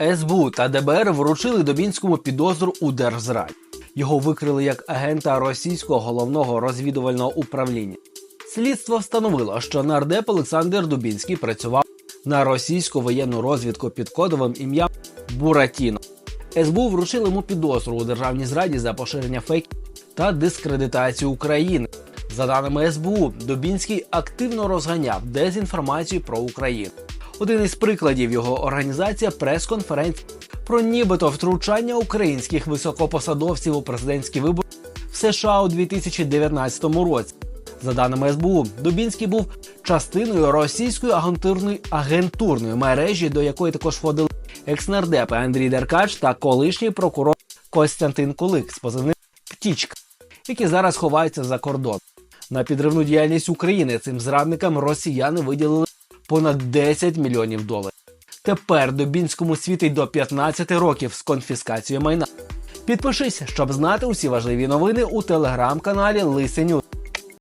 СБУ та ДБР вручили Дубінському підозру у держзраді. Його викрили як агента російського головного розвідувального управління. Слідство встановило, що нардеп Олександр Дубінський працював на російську воєнну розвідку під кодовим ім'ям Буратіно. СБУ вручили йому підозру у державній зраді за поширення фейків та дискредитацію України. За даними СБУ, Дубінський активно розганяв дезінформацію про Україну. Один із прикладів його організація прес-конференція про нібито втручання українських високопосадовців у президентські вибори в США у 2019 році. За даними СБУ, Дубінський був частиною російської агентурної агентурної мережі, до якої також входили екснардепи Андрій Деркач та колишній прокурор Костянтин Кулик з позивним Птічка, які зараз ховаються за кордон. На підривну діяльність України цим зрадникам росіяни виділили понад 10 мільйонів доларів. Тепер Дубінському світить до 15 років з конфіскацією майна. Підпишись, щоб знати усі важливі новини у телеграм-каналі Лисеню.